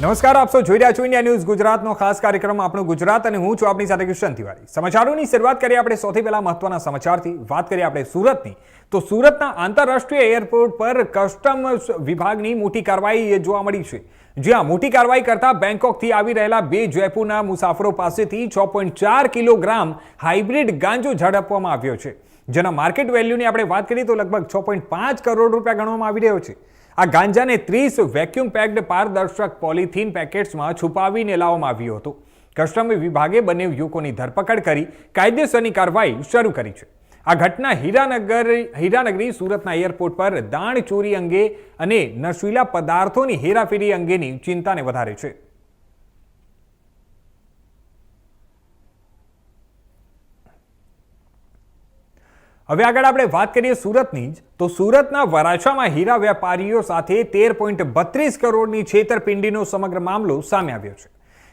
નમસ્કાર, આપ સૌ જોઈ રહ્યા છો ઇન્ડિયા ન્યૂઝ ગુજરાતનો ખાસ કાર્યક્રમ આપણું ગુજરાત અને હું છું આપની સાથે કિશન તિવારી. સમાચારોની શરૂઆત કરીએ આપણે સૌથી પહેલા મહત્વના સમાચારથી. વાત કરીએ આપણે સુરતની. તો સુરતના આંતરરાષ્ટ્રીય એરપોર્ટ પર કસ્ટમ્સ વિભાગની મોટી કાર્યવાહી જોવા મળી છે. જ્યાં મોટી કાર્યવાહી કરતા બેંકોકથી આવી રહેલા બે જયપુરના મુસાફરો પાસેથી છ ચાર કિલોગ્રામ હાઇબ્રિડ ગાંજો ઝડપવામાં આવ્યો છે. જેના માર્કેટ વેલ્યુની આપણે વાત કરીએ તો લગભગ છ પાંચ કરોડ રૂપિયા ગણવામાં આવી રહ્યો છે. આ ગાંજાને ત્રીસ વેક્યુમ પેક્ડ પારદર્શક પોલિથીન પેકેટ્સમાં છુપાવીને લાવવામાં આવ્યું હતું. કસ્ટમ વિભાગે બંને યુવકોની ધરપકડ કરી, કાયદેસરની કાર્યવાહી શરૂ કરી છે. આ ઘટના હીરાનગર, હીરાનગરી સુરતના એરપોર્ટ પર દાણ ચોરી અંગે અને નશીલા પદાર્થોની હેરાફેરી અંગેની ચિંતાને વધારે છે. હવે આગળ આપણે વાત કરીએ સુરતની જ. તો સુરતના વરાછામાં હીરા વેપારીઓ સાથે તેર પોઈન્ટ બત્રીસ કરોડની છેતરપિંડીનો સમગ્ર મામલો સામે આવ્યો છે.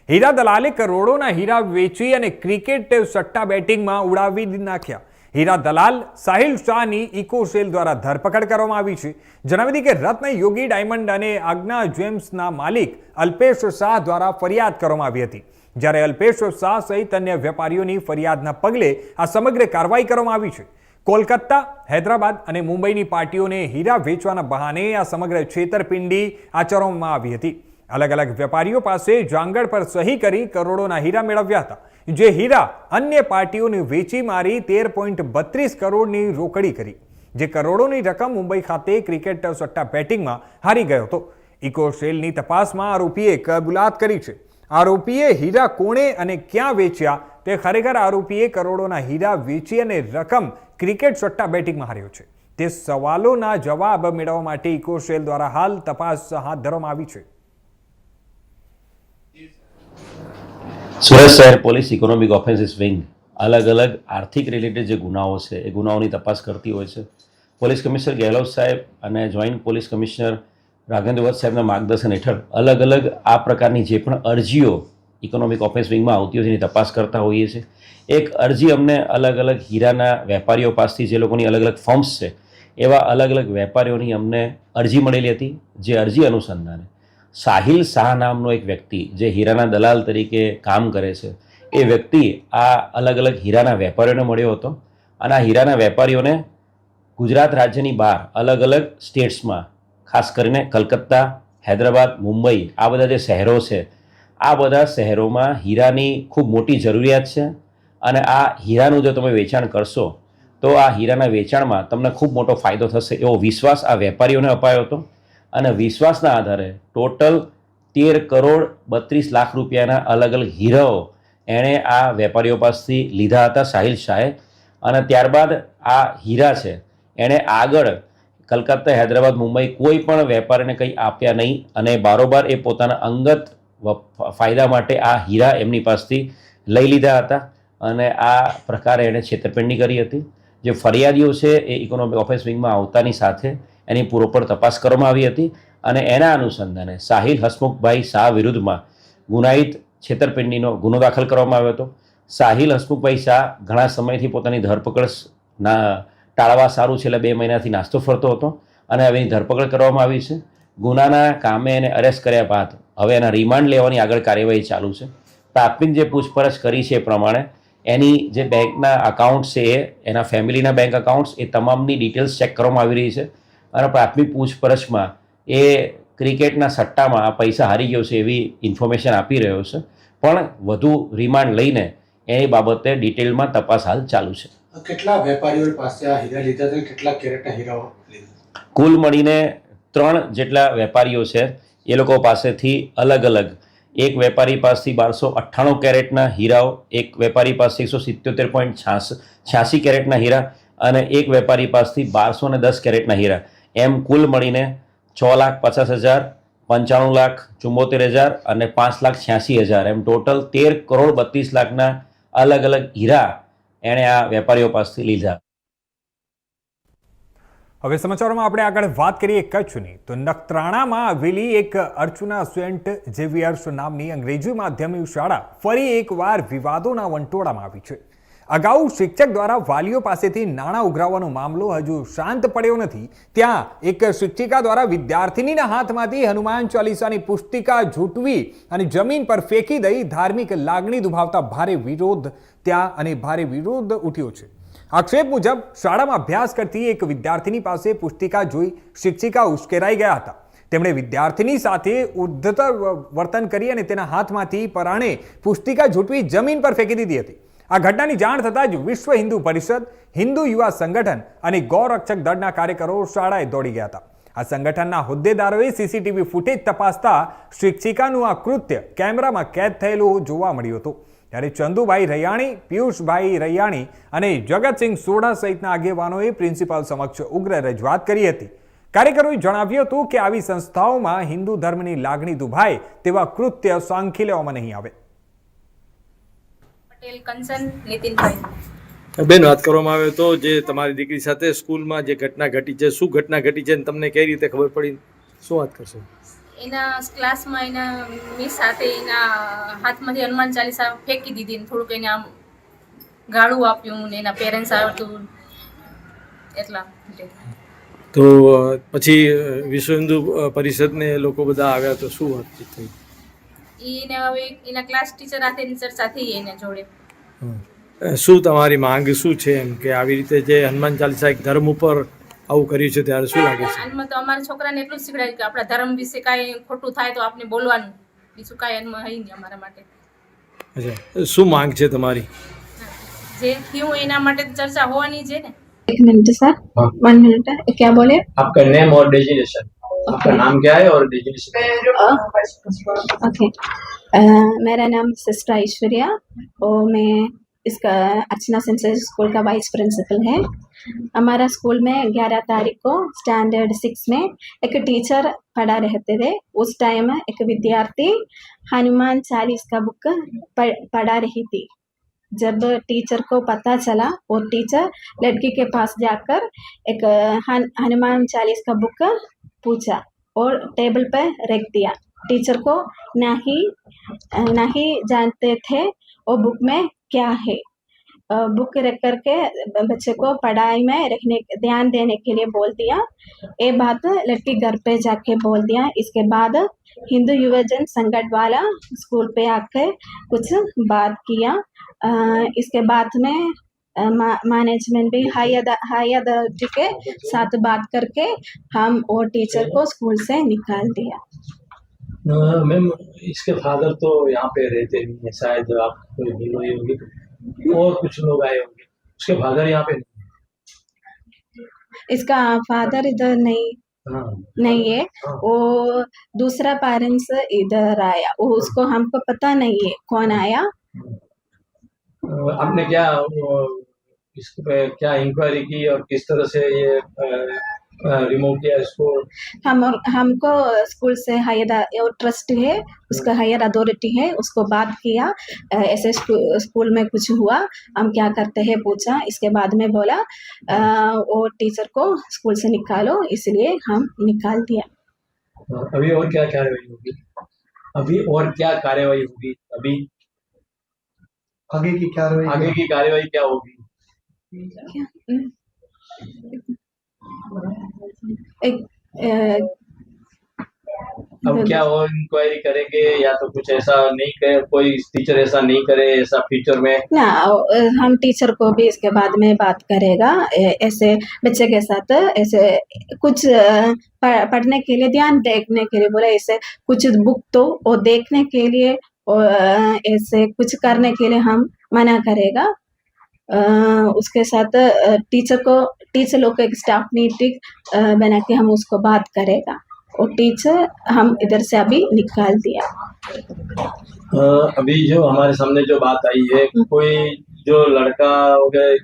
હીરા દલાલે કરોડોના હીરા વેચી અને ક્રિકેટ સટ્ટા બેટિંગમાં ઉડાવી નાખ્યા. હીરા દલાલ સાહિલ શાહની ઇકો સેલ દ્વારા ધરપકડ કરવામાં આવી છે. જણાવી કે રત્ન યોગી ડાયમંડ અને આજ્ઞા જેમ્સના માલિક અલ્પેશ શાહ દ્વારા ફરિયાદ કરવામાં આવી હતી. જ્યારે અલ્પેશ શાહ સહિત અન્ય વેપારીઓની ફરિયાદના પગલે આ સમગ્ર કાર્યવાહી કરવામાં આવી છે. કોલકાતા, હૈદરાબાદ અને મુંબઈની પાર્ટીઓને હીરા વેચવાના બહાને આ સમગ્ર છેતરપિંડી આચરવામાં આવી હતી. અલગ અલગ વેપારીઓ પાસે જાંગડ પર સહી કરી કરોડોના હીરા મેળવ્યા હતા. જે હીરા અન્ય પાર્ટીઓને વેચી મારી તેર પોઈન્ટ બત્રીસ કરોડની રોકડી કરી. જે કરોડોની રકમ મુંબઈ ખાતે ક્રિકેટ સટ્ટા બેટિંગમાં હારી ગયો હતો. ઇકોસેલની તપાસમાં આરોપીએ કબૂલાત કરી છે. આરોપીએ હીરા કોણે અને ક્યાં વેચ્યા તે ખરેખર આરોપીએ કરોડોના હીરા વેચી અને રકમ ક્રિકેટ સટ્ટા બેટિંગમાં હાર્યો છે. તે સવાલોના જવાબ મેળવવા માટે ઇકોસેલ દ્વારા હાલ તપાસ હાથ ધરવામાં આવી છે. સુરત શહેર પોલીસ ઇકોનોમિક ઓફેન્સીસ વિંગ અલગ અલગ આર્થિક રિલેટેડ જે ગુનાઓ છે, એ ગુનાઓની તપાસ કરતી હોય છે. પોલીસ કમિશનર ગેહલોત સાહેબ અને joint police commissioner Raghendra Vats સાહેબના માર્ગદર્શન હેઠળ અલગ અલગ આ પ્રકારની જે પણ અરજીઓ ઇકોનોમિક ઓફેન્સ વિંગમાં આવતી હોય તપાસ કરતા હોઈએ છીએ એક અરજી અમને અલગ અલગ હીરાના વેપારીઓ પાસેથી, જે લોકોની અલગ અલગ ફોર્મ્સ છે, એવા અલગ અલગ વેપારીઓની અમને અરજી મળેલી હતી, જે અરજી અનુસંધાને. સાહિલ શાહ નામનો એક વ્યક્તિ, જે હીરાના દલાલ તરીકે કામ કરે છે, એ વ્યક્તિ આ અલગ અલગ હીરાના વેપારીઓને મળ્યો હતો. અને આ હીરાના વેપારીઓને ગુજરાત રાજ્યની બહાર અલગ અલગ સ્ટેટ્સમાં, ખાસ કરીને કલકત્તા, હૈદરાબાદ, મુંબઈ, આ બધા જે શહેરો છે આ બધા શહેરોમાં હીરાની ખૂબ મોટી જરૂરિયાત છે અને આ હીરાનું જો તમે વેચાણ કરશો, તો આ હીરાના વેચાણમાં તમને ખૂબ મોટો ફાયદો થશે એવો વિશ્વાસ આ વેપારીઓને અપાયો હતો. અને વિશ્વાસના આધારે ટોટલ તેર કરોડ બત્રીસ લાખ રૂપિયાના અલગ અલગ હીરાઓ એણે આ વેપારીઓ પાસેથી લીધા હતા સાહિલ શાહે. અને ત્યારબાદ આ હીરા છે, એણે આગળ કલકત્તા, હૈદરાબાદ, મુંબઈ કોઈ પણ વેપારીને કંઈ આપ્યા નહીં અને બારોબાર એ પોતાના અંગત ફાયદા માટે આ હીરા એમની પાસેથી લઈ લીધા હતા અને આ પ્રકારે એણે છેતરપિંડી કરી હતી. જે ફરિયાદીઓ છે એ ઇકોનોમિક ઓફિસ વિંગમાં આવતાની સાથે એની પૂરોપર તપાસ કરવામાં આવી હતી અને એના અનુસંધાને સાહિલ હસમુખભાઈ શાહ વિરુદ્ધમાં ગુનાહિત છેતરપિંડીનો ગુનો દાખલ કરવામાં આવ્યો હતો. સાહિલ હસમુખભાઈ શાહ ઘણા સમયથી પોતાની ધરપકડ ના, ટાળવા સારું છેલ્લા બે મહિનાથી નાસ્તો ફરતો હતો અને હવે એની ધરપકડ કરવામાં આવી છે. ગુનાના કામે એને અરેસ્ટ કર્યા બાદ હવે એના રિમાન્ડ લેવાની આગળ કાર્યવાહી ચાલુ છે. પ્રાથમિક જે પૂછપરછ કરી છે એ પ્રમાણે એની જે બેંકના અકાઉન્ટ છે એના ફેમિલીના બેંક અકાઉન્ટ્સ એ તમામની ડિટેલ્સ ચેક કરવામાં આવી રહી છે. અને પ્રાથમિક પૂછપરછમાં એ ક્રિકેટના સટ્ટામાં આ પૈસા હારી ગયો છે એવી ઇન્ફોર્મેશન આપી રહ્યો છે. પણ વધુ રિમાન્ડ લઈને એની બાબતે ડિટેલમાં તપાસ હાલ ચાલુ છે. કેટલા વેપારીઓ પાસે આ હીરા લીધા છે કેટલા કેરેટના હીરાઓ કુલ મળીને ત્રણ જેટલા વેપારીઓ છે. એ લોકો પાસેથી અલગ અલગ. એક વેપારી પાસેથી બારસો અઠ્ઠાણું કેરેટના હીરાઓ, એક વેપારી પાસે એકસો સિત્યોતેર પોઈન્ટ છ્યાસી કેરેટના હીરા અને એક વેપારી પાસેથી બારસો ને દસ કેરેટના હીરા. એમ કુલ મળીને છ લાખ પચાસ હજાર, પંચાણું લાખ ચુંબોતેર હજાર અને પાંચ લાખ છ્યાસી હજાર. એમ ટોટલ તેર કરોડ બત્રીસ લાખના અલગ અલગ હીરા એણે આ વેપારીઓ પાસેથી લીધા. હવે સમાચારોમાં આપણે આગળ વાત કરીએ કચ્છની. તો નખત્રાણામાં આવેલી એક અર્ચના જેવી ઝેવિયર્સ નામની અંગ્રેજી માધ્યમિક શાળા ફરી એકવાર વિવાદોના વંટોળામાં આવી છે. અગાઉ શિક્ષક દ્વારા વાલીઓ પાસેથી નાણાં ઉઘરાવવાનો મામલો હજુ શાંત પડ્યો નથી. ત્યાં એક શિક્ષિકા દ્વારા વિદ્યાર્થિનીના હાથમાંથી હનુમાન ચાલીસાની પુસ્તિકા ઝૂંટવી અને જમીન પર ફેંકી દઈ ધાર્મિક લાગણી દુભાવતા ભારે વિરોધ ત્યાં અને ભારે વિરોધ ઉઠ્યો છે. આક્ષેપ મુજબ શાળામાં અભ્યાસ કરતી એક વિદ્યાર્થીની પાસે પુસ્તિકા જોઈ શિક્ષિકા ઉશ્કેરાઈ ગયા હતા. તેમણે વિદ્યાર્થીની સાથે ઉદ્ધતર વર્તન કરી અને તેના હાથમાંથી પરાણે પુસ્તિકા ઝૂંટવી જમીન પર ફેંકી દીધી હતી. આ ઘટનાની જાણ થતાં જ વિશ્વ હિન્દુ પરિષદ, હિન્દુ યુવા સંગઠન અને ગૌરક્ષક દળના કાર્યકરો શાળાએ દોડી ગયા હતા. આ સંગઠનના હોદ્દેદારોએ સીસીટીવી ફૂટેજ તપાસતા શિક્ષિકાનું આ કૃત્ય કેમેરામાં કેદ થયેલું જોવા મળ્યું હતું. ત્યારે ચંદુભાઈ રૈયાણી પિયુષભાઈ રૈયાણી અને જગતસિંહ સોઢા સહિતના આગેવાનોએ પ્રિન્સિપાલ સમક્ષ ઉગ્ર રજૂઆત કરી હતી. કાર્યકરોએ જણાવ્યું હતું કે આવી સંસ્થાઓમાં હિન્દુ ધર્મની લાગણી દુભાય તેવા કૃત્ય સાંખી લેવામાં નહીં આવે. પટેલ કંચન નીતિનભાઈ. બેન વાત કરવામાં આવે તો જે તમારી દીકરી સાથે સ્કૂલમાં જે ઘટના ઘટી છે શું ઘટના ઘટી છે તમને કઈ રીતે ખબર પડી? શું વાત કરશો? એના ક્લાસમાં એના મિસ સાથે એના હાથમાંથી હનુમાન ચાલીસા ફેંકી દીધી ને થોડુંક એને આમ ગાળું આપ્યું ને એના પેરેન્ટ્સ આવતું. એટલા તો પછી વિશ્વ હિન્દુ પરિષદને લોકો બધા આવ્યા તો શું વાતચીત થઈ? એને હવે એના ક્લાસ ટીચર સાથે ચર્ચા થઈ એને જોડે. શું તમારી માંગ શું છે એમ કે આવી રીતે જે હનુમાન ચાલીસા એક ધર્મ ઉપર આવું કર્યું છે ત્યારે શું લાગે છે આનમાં તો અમારા છોકરાને એટલું જ શીખડાયું કે આપણા ધર્મ વિશે કાંઈ ખોટું થાય તો આપણે બોલવાનું બીજું કાંઈ એમાં હઈ નહીં અમારા માટે અચ્છા શું માંગ છે તમારી જે થયું એના માટે તો ચર્ચા હોવાની છે ને एक मिनट सर वन मिनट है क्या बोले आपका नेम और डेजिनेशन आपका नाम क्या है और डेजिनेशन ओके अ, मेरा नाम सिस्टर ऐश्वर्या और मैं इसका अर्चना सेंसर स्कूल का वाइस प्रिंसिपल है। हमारा स्कूल में 11 तारीख को स्टैंडर्ड सिक्स में एक टीचर पढ़ा रहते थे। उस टाइम एक विद्यार्थी हनुमान चालीस का बुक पढ़ा रही थी। जब टीचर को पता चला, वो टीचर लड़की के पास जाकर एक हनुमान चालीस का बुक पूछा और टेबल पर रख दिया। टीचर को ना ही ना ही जानते थे वो बुक में क्या है? बुक रख करके बच्चे को पढ़ाई में रखने ध्यान देने के लिए बोल दिया। ये बात लड़की घर पे जाके बोल दिया। इसके बाद हिंदू युवजन संगठन वाला स्कूल पे आकर कुछ बात किया। इसके बाद में मैनेजमेंट भी हाई हाई अथॉरिटी के साथ बात करके हम वो टीचर को स्कूल से निकाल दिया। मैम इसके फादर तो यहाँ पे रहते नहीं है शायद आप कोई मिल हुई होगी और कुछ लोग आए होंगे। उसके फादर यहाँ पे नहीं इसका फादर इधर नहीं हाँ। नहीं है। हाँ। वो दूसरा पेरेंट्स इधर आया वो उसको हमको पता नहीं है कौन आया। आपने क्या इस पे क्या इंक्वायरी की और किस तरह से ये रिमूव किया इसको? हम हमको स्कूल से हायर और ट्रस्ट है उसका हायर अथॉरिटी है उसको बात किया ऐसे स्कूल में कुछ हुआ हम क्या करते हैं पूछा इसके बाद में बोला वो टीचर को स्कूल से निकालो इसलिए हम निकाल दिया। अभी और क्या कार्यवाही होगी? अभी और क्या कार्यवाही होगी? अभी आगे की कार्रवाई आगे की कार्यवाही क्या होगी? एक अब क्या और इंक्वायरी करेंगे या तो कुछ ऐसा नहीं करे कोई टीचर ऐसा नहीं करे ऐसा फ्यूचर में? ना हम टीचर को भी इसके बाद में बात करेगा ऐसे बच्चे के साथ ऐसे कुछ पढ़ने के लिए ध्यान देखने के लिए बोला ऐसे कुछ बुक तो वो देखने के लिए और ऐसे कुछ करने के लिए हम मना करेगा। उसके साथ टीचर को टीचर लोग को एक स्टाफ मीटिंग बना के हम उसको बात करेगा। और टीचर हम इधर से अभी निकाल दिया। अभी जो हमारे सामने जो बात आई है कोई जो लड़का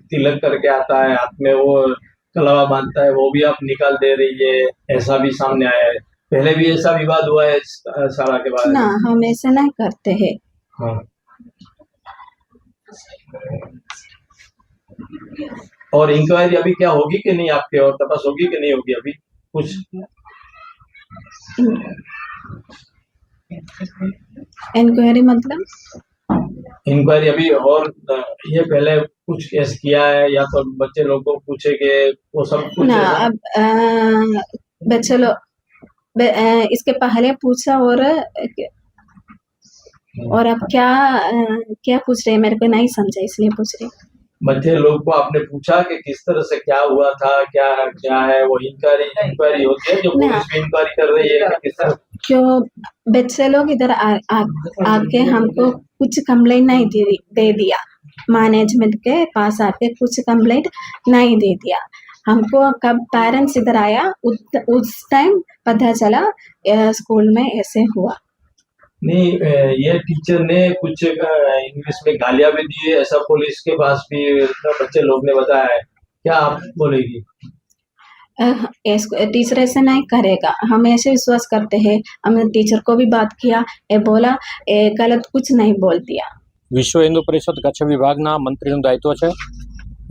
तिलक करके आता है हाथ में वो कलावा बांधता है वो भी आप निकाल दे रही है ऐसा भी सामने आया है। पहले भी ऐसा विवाद हुआ है शाला के बारे ना हम ऐसा नहीं करते हैं। हाँ। और इंक्वायरी अभी क्या होगी कि नहीं आपके और तपास होगी कि नहीं होगी अभी? कुछ? इंक्वायरी मतलब? इंक्वायरी अभी और ये पहले कुछ केस किया है या तो बच्चे लोग को पूछे कि वो सब कुछ ना अब बच्चे लोग इसके पहले पूछा और और अब क्या क्या पूछ रहे हैं? मेरे को नहीं समझा इसलिए पूछ रही बच्चे लोग को आपने पूछा कि किस तरह से क्या हुआ था क्या क्या है वो इंक्वायरी इंक्वायरी होती है जो पुलिस भी इंक्वायरी कर रही है किस तरह जो बच्चे लोग इधर आके हमको कुछ कम्प्लेन नहीं दे, दे दिया। मैनेजमेंट के पास आके कुछ कंप्लेंट नहीं दे दिया। हमको कब पेरेंट्स इधर आया उस टाइम पता चला स्कूल में ऐसे हुआ। नहीं अ, ये टीचर ने कुछ अ, इंग्लिश में गालियां भी दी है ऐसा पुलिस के पास भी बच्चे लोग ने बताया है क्या आप बोलेगी अ, इसको- टीचर ऐसे नहीं करेगा हम ऐसे विश्वास करते हैं हमने टीचर को भी बात किया ये बोला ये गलत कुछ नहीं बोल दिया વિશ્વ હિન્દુ પરિષદ કચ્છ વિભાગના મંત્રીનું દાયિત્વ છે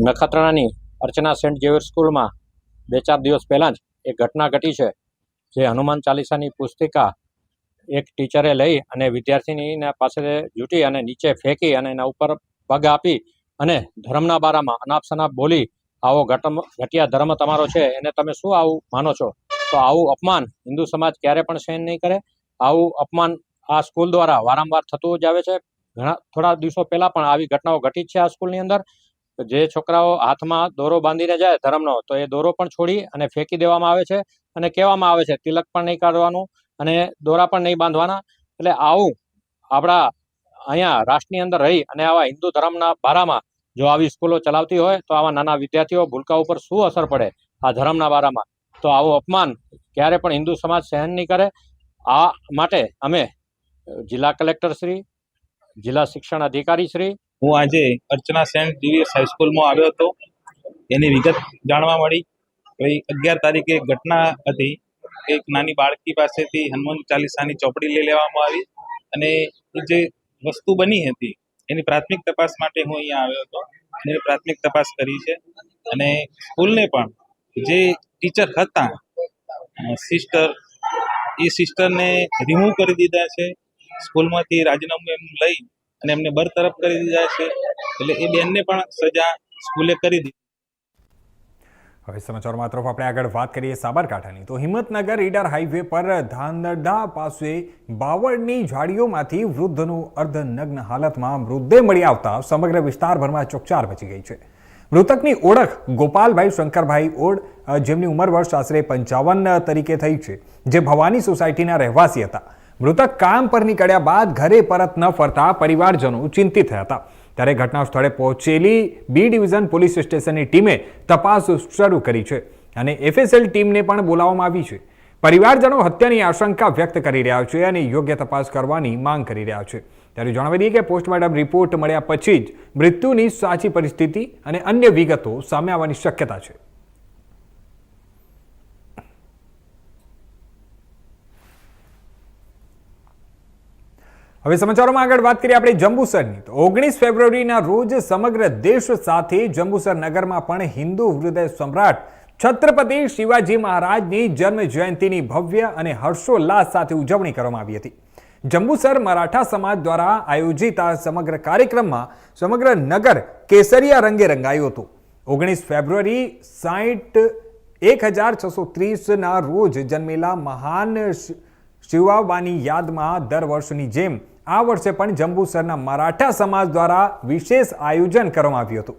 નખત્રાણાની અર્ચના સેન્ટ ઝેવિયર સ્કૂલમાં બે ચાર દિવસ પહેલાં જ એક ઘટના ઘટી છે જે હનુમાન ચાલીસાની પુસ્તિકા એક ટીચરે લઈ અને વિદ્યાર્થીનીના પાસે જૂટી અને નીચે ફેંકી અને એના ઉપર પગ આપી અને ધર્મના બારામાં અનાપ શનાપ બોલી, આવો ઘટમ, ઘટિયા ધર્મ તમારો છે, એને તમે શું આવું માનો છો? તો આવું અપમાન હિન્દુ સમાજ ક્યારે પણ સહન નહીં કરે. આવું અપમાન આ સ્કૂલ દ્વારા વારંવાર થતું જ આવે છે. ઘણા, થોડા દિવસો પહેલા પણ આવી ઘટનાઓ ઘટી છે આ સ્કૂલની અંદર. જે છોકરાઓ હાથમાં દોરો બાંધીને જાય ધર્મનો, તો એ દોરો પણ છોડી અને ફેંકી દેવામાં આવે છે અને કહેવામાં આવે છે, તિલક પણ નહીં કાઢવાનું. અને દોરા પણ નહીં બાંધવાના. એટલે આવું આપણા અહીંયા રાષ્ટ્રની અંદર રહી અને આવા હિન્દુ ધર્મના બારામાં જો આવી સ્કૂલો ચલાવતી હોય તો આવા નાના વિદ્યાર્થીઓ ભૂલકા ઉપર શું અસર પડે આ ધર્મના બારામાં? તો આવું અપમાન ક્યારે પણ હિન્દુ સમાજ સહન નહીં કરે. આ માટે અમે જિલ્લા કલેક્ટર શ્રી, જિલ્લા શિક્ષણ અધિકારી શ્રી હું આજે અર્ચના સેન્ટ જીવીએસ હાઈસ્કૂલમાં આવ્યો હતો. એની વિગત જાણવા મળી. ભાઈ અગિયાર તારીખે ઘટના હતી. એક નાની બાળકી પાસેથી હનુમાન ચાલીસાની ચોપડી લઈ લેવામાં આવી અને જે વસ્તુ બની હતી, એની પ્રાથમિક તપાસ માટે હું અહીંયા આવ્યો હતો અને પ્રાથમિક તપાસ કરી છે. અને સ્કૂલને પણ જે ટીચર હતા સિસ્ટર, એ સિસ્ટરને રિમૂવ કરી દીધા છે. સ્કૂલમાંથી રાજીનામું એમનું લઈ અને એમને બરતરફ કરી દીધા છે. એટલે એ બેનને પણ સજા સ્કૂલે કરી દીધી. હવે સમાચારમાં તરફ આપણે આગળ વાત કરીએ સાબરકાંઠાની. તો હિંમતનગર ઈડર હાઈવે પર ધાંધડા પાસે બાવળની ઝાડીઓમાંથી વૃદ્ધનું અર્ધનગ્ન હાલતમાં મૃતદેહ મળી આવતા સમગ્ર વિસ્તારભરમાં ચોકચાર મચી ગઈ છે. મૃતકની ઓળખ ગોપાલભાઈ શંકરભાઈ ઓડ જેમની ઉંમર વર્ષ આશરે પંચાવન તરીકે થઈ છે, જે ભવાની સોસાયટીના રહેવાસી હતા. મૃતક કામ પર નીકળ્યા બાદ ઘરે પરત ન ફરતા પરિવારજનો ચિંતિત હતા. ત્યારે ઘટના સ્થળે પહોંચેલી બી ડિવિઝન પોલીસ સ્ટેશનની ટીમે તપાસ શરૂ કરી છે અને એફએસએલ ટીમને પણ બોલાવવામાં આવી છે. પરિવારજનો હત્યાની આશંકા વ્યક્ત કરી રહ્યા છે અને યોગ્ય તપાસ કરવાની માંગ કરી રહ્યા છે. ત્યારે જણાવી દઈએ કે પોસ્ટમોર્ટમ રિપોર્ટ મળ્યા પછી જ મૃત્યુની સાચી પરિસ્થિતિ અને અન્ય વિગતો સામે આવવાની શક્યતા છે. હવે સમાચારોમાં આગળ વાત કરીએ આપણે જંબુસરની. તો ઓગણીસ ફેબ્રુઆરીના રોજ સમગ્ર દેશ સાથે જંબુસર નગરમાં પણ હિન્દુ હૃદય સમ્રાટ છત્રપતિ શિવાજી મહારાજની જન્મ જયંતિની ભવ્ય અને હર્ષોલ્લાસ સાથે ઉજવણી કરવામાં આવી હતી. જંબુસર મરાઠા સમાજ દ્વારા આયોજિત આ સમગ્ર કાર્યક્રમમાં સમગ્ર નગર કેસરિયા રંગે રંગાયું હતું. ઓગણીસ ફેબ્રુઆરી સાઠ એક હજાર છસો ત્રીસના રોજ જન્મેલા મહાન શિવાબાની યાદમાં દર વર્ષની જેમ આ વર્ષે પણ જંબુસરના મરાઠા સમાજ દ્વારા વિશેષ આયોજન કરવામાં આવ્યું હતું.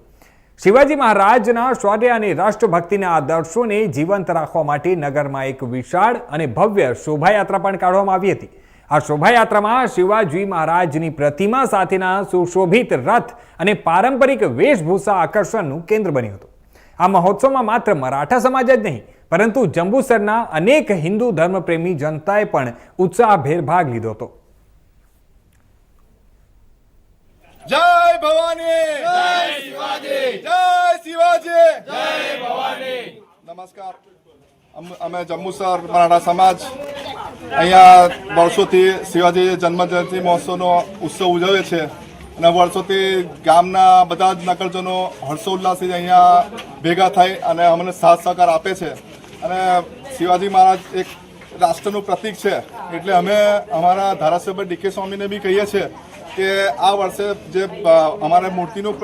શિવાજી મહારાજના શૌર્ય અને રાષ્ટ્રભક્તિના આદર્શોને જીવંત રાખવા માટે નગરમાં એક વિશાળ અને ભવ્ય શોભાયાત્રા પણ કાઢવામાં આવી હતી. આ શોભાયાત્રામાં શિવાજી મહારાજની પ્રતિમા સાથેના સુશોભિત રથ અને પારંપરિક વેશભૂષા આકર્ષણનું કેન્દ્ર બન્યું હતું. આ મહોત્સવમાં માત્ર મરાઠા સમાજ જ નહીં, પરંતુ જંબુસરના અનેક હિન્દુ ધર્મપ્રેમી જનતાએ પણ ઉત્સાહભેર ભાગ લીધો હતો. જય ભવાની! જય શિવાજી! જય શિવાજી! જય ભવાની! નમસ્કાર. અમ- જંબુસર મરાઠા સમાજ. અહીંયા વર્ષોથી શિવાજી જન્મ જયંતિ મહોત્સવનો ઉત્સવ ઉજવે છે. અને વર્ષોથી ગામના બધા જ નગરજનો હર્ષોલ્લાસથી અહીંયા ભેગા થઈ અને અમને સાથ સહકાર આપે છે. અને શિવાજી મહારાજ એક રાષ્ટ્રનું પ્રતીક છે. એટલે અમે અમારા ધારાસભ્ય ડીકે સ્વામીને બી કહીએ છીએ કે આ વર્ષે જે અમારે મૂર્તિનું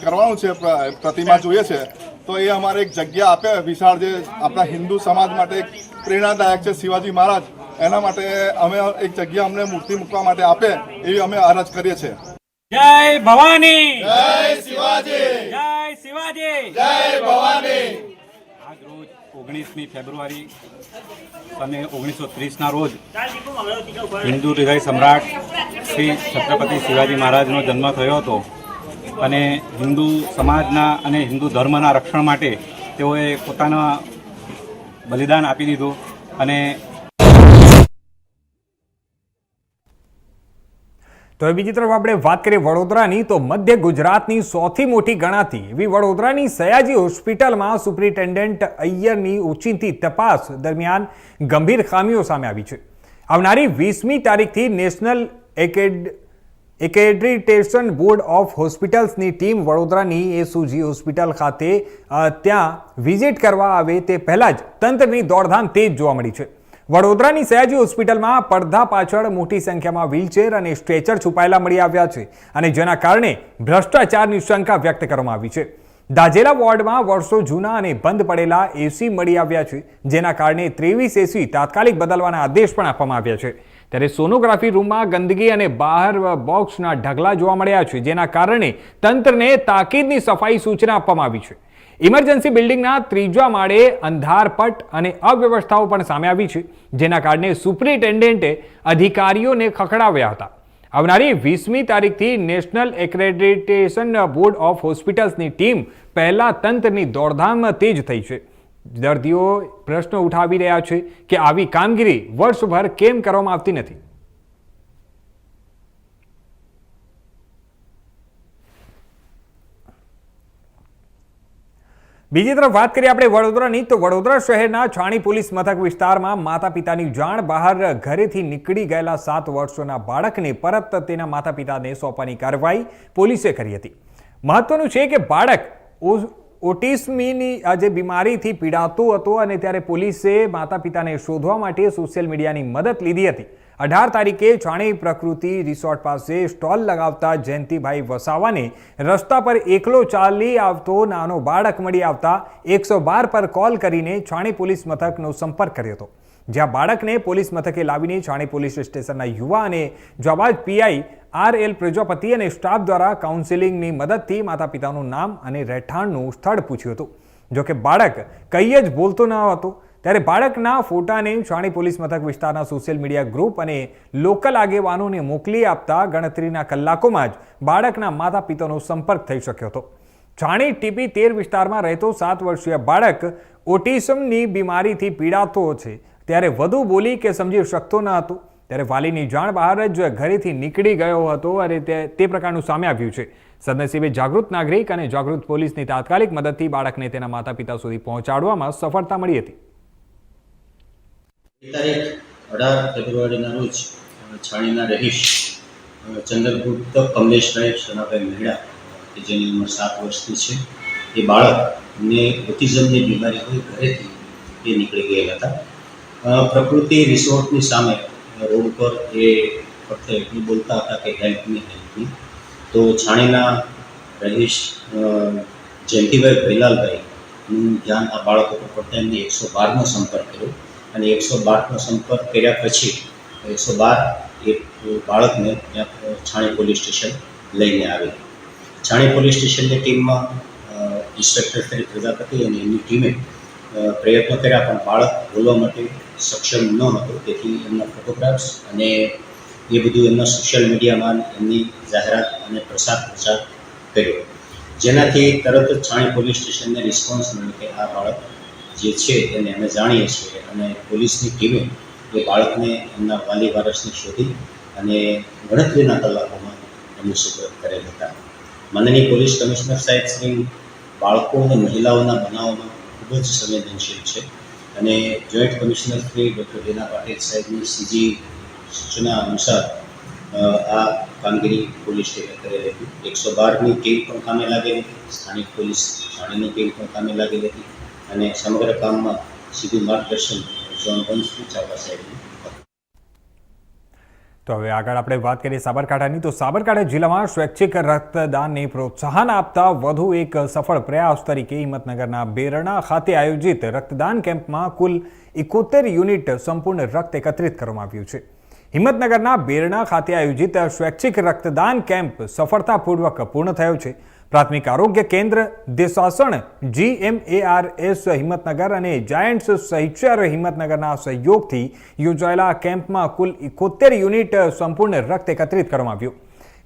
કરવાનું છે પ્ર- પ્રતિમા જોઈએ છે તો એ અમારે એક જગ્યા આપે વિશાળ જે આપણા હિન્દુ સમાજ માટે એક પ્રેરણાદાયક છે શિવાજી મહારાજ એના માટે અમે એક જગ્યા અમને મૂર્તિ મૂકવા માટે આપે એવી અમે અરજ કરીએ છીએ. જય ભવાની! જય શિવાજી જય શિવાજી જય ભવાની આજ રોજ ઓગણીસમી ફેબ્રુઆરી અને ઓગણીસો ત્રીસના રોજ હિન્દુ હૃદય સમ્રાટ શ્રી છત્રપતિ શિવાજી મહારાજનો જન્મ થયો હતો. અને હિન્દુ સમાજના અને હિન્દુ ધર્મના રક્ષણ માટે તેઓએ પોતાના બલિદાન આપી દીધું અને તો બીજી તરફ આપણે વાત કરીએ વડોદરાની, તો મધ્ય ગુજરાતની સૌથી મોટી ગણાતી એવી વડોદરાની સયાજી હોસ્પિટલમાં સુપ્રિન્ટેન્ડન્ટ અય્યરની ઉચિંતી તપાસ દરમિયાન ગંભીર ખામીઓ સામે આવી છે. આવનારી વીસમી તારીખથી નેશનલ એકેડ, એકેડ્રિટેશન બોર્ડ ઓફ હોસ્પિટલ્સની ટીમ વડોદરાની એસુજી હોસ્પિટલ ખાતે ત્યાં વિઝિટ કરવા આવે તે પહેલાં જ તંત્રની દોડધામ તેજ જોવા મળી છે. વડોદરાની સયાજી હોસ્પિટલમાં પડદા પાછળ મોટી સંખ્યામાં વ્હીલચેર અને સ્ટ્રેચર છુપાયેલા મળી આવ્યા છે અને જેના કારણે ભ્રષ્ટાચારની શંકા વ્યક્ત કરવામાં આવી છે. દાજેલા વોર્ડમાં વર્ષો જૂના અને બંધ પડેલા એસી મળી આવ્યા છે, જેના કારણે ત્રેવીસ એસી તાત્કાલિક બદલવાના આદેશ પણ આપવામાં આવ્યા છે. ત્યારે સોનોગ્રાફી રૂમમાં ગંદકી અને બહાર બોક્સના ઢગલા જોવા મળ્યા છે, જેના કારણે તંત્રને તાકીદની સફાઈ સૂચના આપવામાં આવી છે. ઇમરજન્સી બિલ્ડિંગના ત્રીજા માળે અંધારપટ અને અવ્યવસ્થાઓ પણ સામે આવી છે, જેના કારણે સુપ્રિન્ટેન્ડન્ટે અધિકારીઓને ખખડાવ્યા હતા. આવનારી વીસમી તારીખથી નેશનલ એક્રેડિટેશન બોર્ડ ઓફ હોસ્પિટલ્સની ટીમ પહેલા તંત્રની દોડધામ તેજ થઈ છે. દર્દીઓ પ્રશ્ન ઉઠાવી રહ્યા છે કે આવી કામગીરી વર્ષભર કેમ કરવામાં આવતી નથી. બીજી તરફ વાત કરીએ આપણે વડોદરાની, તો વડોદરા શહેરના છાણી પોલીસ મથક વિસ્તારમાં માતા પિતાની જાણ બહાર ઘરેથી નીકળી ગયેલા સાત વર્ષોના બાળકને પરત તેના માતા પિતાને સોંપવાની કાર્યવાહી પોલીસે કરી હતી. મહત્વનું છે કે બાળક ઓટિસ્મીની જે બીમારીથી પીડાતો હતો અને ત્યારે પોલીસે માતા પિતાને શોધવા માટે સોશિયલ મીડિયાની મદદ લીધી હતી. અઢાર તારીખે ચાણેય પ્રકૃતિ રિસોર્ટ પાસે સ્ટોલ લગાવતા જયંતિભાઈ વસાવાને રસ્તા પર એકલો ચાલી આવતો નાનો બાળક મળી આવતા એકસો બાર પર કોલ કરીને છાણી પોલીસ મથકનો સંપર્ક કર્યો હતો. જ્યાં બાળકને પોલીસ મથકે લાવીને છાણી પોલીસ સ્ટેશનના યુવા અને જવાબ પીઆઈ આર એલ પ્રજાપતિ અને સ્ટાફ દ્વારા કાઉન્સેલિંગની મદદથી માતા પિતાનું નામ અને રહેઠાણનું સ્થળ પૂછ્યું હતું. જોકે બાળક કંઈ જ બોલતો ન હતો. ત્યારે બાળકના ફોટાને છાણી પોલીસ મથક વિસ્તારના સોશિયલ મીડિયા ગ્રુપ અને લોકલ આગેવાનોને મોકલી આપતા ગણતરીના કલાકોમાં જ બાળકના માતા પિતાનો સંપર્ક થઈ શક્યો હતો. છાણી ટીપી તેર વિસ્તારમાં રહેતો સાત વર્ષીય બાળક ઓટીસમની બીમારીથી પીડાતો છે. ત્યારે વધુ બોલી કે સમજી શકતો ન હતો. ત્યારે વાલીની જાણ બહાર જ ઘરેથી નીકળી ગયો હતો અને તે તે પ્રકારનું સામે આવ્યું છે. સદનસીબે જાગૃત નાગરિક અને જાગૃત પોલીસની તાત્કાલિક મદદથી બાળકને તેના માતા પિતા સુધી પહોંચાડવામાં સફળતા મળી હતી. તારીખ અઢાર ફેબ્રુઆરીના રોજ છાણીના રહીશ. ચંદ્રગુપ્ત કમલેશભાઈ સોનાભાઈ મહેડા કે જેની ઉંમર સાત વર્ષની છે. એ બાળકને ઓટિઝમની બીમારી હોય ઘરેથી એ નીકળી ગયેલા હતા. પ્રકૃતિ રિસોર્ટની સામે રોડ પર એ ફક્ત એટલું બોલતા હતા કે હેલ્પની હેલ્પની તો છાણીના રહીશ જયંતિભાઈ ભૈલાલભાઈ નું ધ્યાન આ બાળકો પર પડતા એમને એકસો બારનો સંપર્ક કર્યો. અને એકસો બારનો સંપર્ક કર્યા પછી એકસો બાર એક બાળકને ત્યાં છાણી પોલીસ સ્ટેશન લઈને આવી. છાણી પોલીસ સ્ટેશનની ટીમમાં ઇન્સ્પેક્ટર શ્રી પ્રજાપતિ અને એમની ટીમે પ્રયત્નો કર્યા પણ બાળક બોલવા માટે સક્ષમ ન હતો. તેથી એમના ફોટોગ્રાફ્સ અને એ બધું એમના સોશિયલ મીડિયામાં એમની જાહેરાત અને પ્રસાર પ્રચાર કર્યો. જેનાથી તરત જ છાણી પોલીસ સ્ટેશનને રિસ્પોન્સ મળ્યો કે આ બાળક જે છે તેને અમે જાણીએ છીએ. અને પોલીસની ટીમે એ બાળકને એમના વાલી વારસને શોધી અને ગણતરીના કલાકોમાં એમને સુપરત કરેલ હતા. માનનીય પોલીસ કમિશનર સાહેબ શ્રી, બાળકો અને મહિલાઓના બનાવોમાં ખૂબ જ સંવેદનશીલ છે. અને joint commissioner Shri doctor Reena Patil સાહેબની સીજી સૂચના અનુસાર આ કામગીરી પોલીસ ટીમે કરેલી હતી. એકસો બારની ટીમ પણ કામે લાગેલી હતી. સ્થાનિક પોલીસ છાણીની ટીમ પણ કામે લાગેલી હતી. અને સમગ્ર કામમાં સીધું માર્ગદર્શન જોન વંશની ચાવડા સાહેબનું તો હવે આગળ આપણે વાત કરીએ સાબરકાંઠાની. તો સાબરકાંઠા જિલ્લામાં સ્વૈચ્છિક રક્તદાનને પ્રોત્સાહન આપતા વધુ એક સફળ પ્રયાસ તરીકે હિંમતનગરના બેરણા ખાતે આયોજિત રક્તદાન કેમ્પમાં કુલ એકોતેર યુનિટ સંપૂર્ણ રક્ત એકત્રિત કરવામાં આવ્યું છે. હિંમતનગરના બેરણા ખાતે આયોજિત સ્વૈચ્છિક રક્તદાન કેમ્પ સફળતાપૂર્વક પૂર્ણ થયો છે. પ્રાથમિક આરોગ્ય કેન્દ્ર, દેશાસણ જીએમએઆરએસ હિંમતનગર અને જાયન્ટ્સ સહિચર હિંમતનગરના સહયોગથી યોજાયેલા કેમ્પમાં કુલ ઇકોતેર યુનિટ સંપૂર્ણ રક્ત એકત્રિત કરવામાં આવ્યું.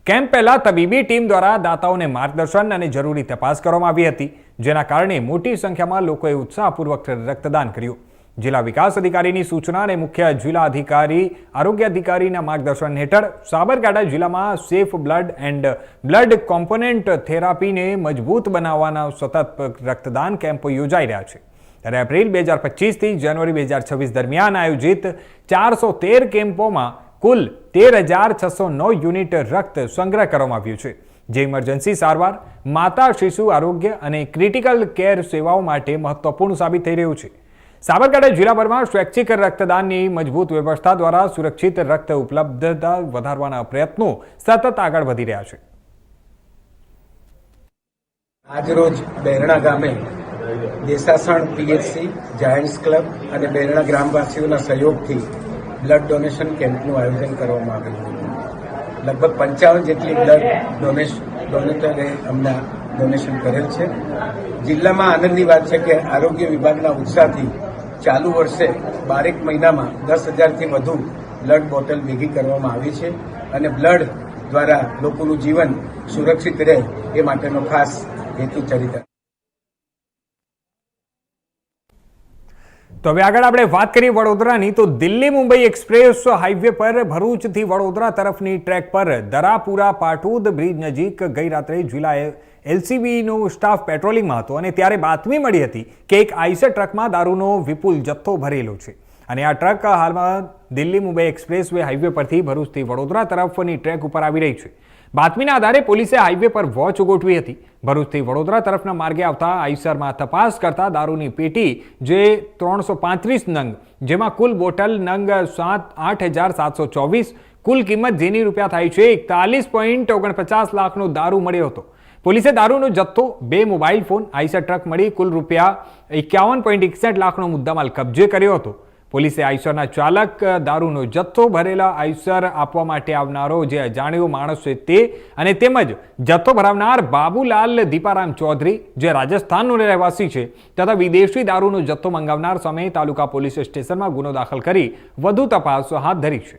કેમ્પ પહેલા તબીબી ટીમ દ્વારા દાતાઓને માર્ગદર્શન અને જરૂરી તપાસ કરવામાં આવી હતી, જેના કારણે મોટી સંખ્યામાં લોકોએ ઉત્સાહપૂર્વક રક્તદાન કર્યું. જિલ્લા વિકાસ અધિકારીની સૂચના અને મુખ્ય જિલ્લા અધિકારી, આરોગ્ય અધિકારીના માર્ગદર્શન હેઠળ સાબરકાંઠા જિલ્લામાં safe blood and blood component થેરાપીને મજબૂત બનાવવાના સતત રક્તદાન કેમ્પો યોજાઈ રહ્યા છે. ત્યારે એપ્રિલ બે હજાર પચીસથી જાન્યુઆરી બે હજાર છવ્વીસ દરમિયાન આયોજિત ચારસો તેર કેમ્પોમાં કુલ તેર હજાર છસો નવ યુનિટ રક્ત સંગ્રહ કરવામાં આવ્યું છે. જે ઇમરજન્સી સારવાર, માતા, શિશુ આરોગ્ય અને ક્રિટિકલ કેર સેવાઓ માટે મહત્વપૂર્ણ સાબિત થઈ રહ્યું છે. સાબરકાંઠા જિલ્લાભરમાં સ્વૈચ્છિક રક્તદાનની મજબૂત વ્યવસ્થા દ્વારા સુરક્ષિત રક્ત ઉપલબ્ધતા વધારવાના પ્રયત્નો સતત આગળ વધી રહ્યા છે. આજરોજ બેરણા ગામે દેસાસણ પીએચસી જાયન્ટ્સ ક્લબ અને બેરણા ગ્રામવાસીઓના સહયોગથી બ્લડ ડોનેશન કેમ્પનું આયોજન કરવામાં આવ્યું હતું. લગભગ પંચાવન જેટલી બ્લડ ડોનેશ, ડોનેટરે અમને ડોનેશન કરેલ છે. જિલ્લામાં આનંદની વાત છે કે આરોગ્ય વિભાગના ઉત્સાહથી ચાલુ વર્ષે બારેક મહિનામાં દસ હજારથી વધુ બ્લડ બોટલ ભેગી કરવામાં આવી છે અને બ્લડ દ્વારા લોકોનું જીવન સુરક્ષિત રહે એ માટેનો ખાસ હેતુ ચરિત્ર. તો હવે આગળ આપણે વાત કરીએ વડોદરાની, તો દિલ્હી મુંબઈ એક્સપ્રેસ હાઈવે પર ભરૂચથી વડોદરા તરફની ટ્રેક પર દરાપુરા પાટોદ બ્રિજ નજીક ગઈ રાત્રે જિલ્લા એલસીબીનો સ્ટાફ પેટ્રોલિંગમાં હતો અને ત્યારે બાતમી મળી હતી કે એક આઈસર ટ્રકમાં દારૂનો વિપુલ જથ્થો ભરેલો છે. અને આ ટ્રક હાલમાં Delhi Mumbai expressway highway પરથી ભરૂચથી વડોદરા તરફની ટ્રેક ઉપર આવી રહી છે. બાતમીના આધારે પોલીસે હાઈવે પર વોચ ગોઠવી હતી. ભરૂચથી વડોદરા તરફના માર્ગે આવતા આઈસરમાં તપાસ કરતા દારૂની પેટી જે ત્રણસો પાંત્રીસ નંગ, જેમાં કુલ બોટલ નંગ સાત, આઠ હજાર સાતસો ચોવીસ, કુલ કિંમત જેની રૂપિયા થાય છે એકતાલીસ પોઈન્ટ ઓગણપચાસ લાખનો દારૂ મળ્યો હતો. પોલીસે દારૂનો જથ્થો, બે મોબાઈલ ફોન, આઈસર ટ્રક મળી કુલ રૂપિયા એકાવન પોઈન્ટ એકસઠ લાખનો મુદ્દામાલ કબજે કર્યો હતો. પોલીસે આઈસરના ચાલક દારૂનો જથ્થો ભરેલા આઈસર આપવા માટે આવનારો જે અજાણ્યો માણસ છે તે અને તેમજ જથ્થો ભરાવનાર બાબુલાલ દીપારામ ચૌધરી, જે રાજસ્થાનનો રહેવાસી છે, તથા વિદેશી દારૂનો જથ્થો મંગાવનાર સામે તાલુકા પોલીસ સ્ટેશનમાં ગુનો દાખલ કરી વધુ તપાસ હાથ ધરી છે.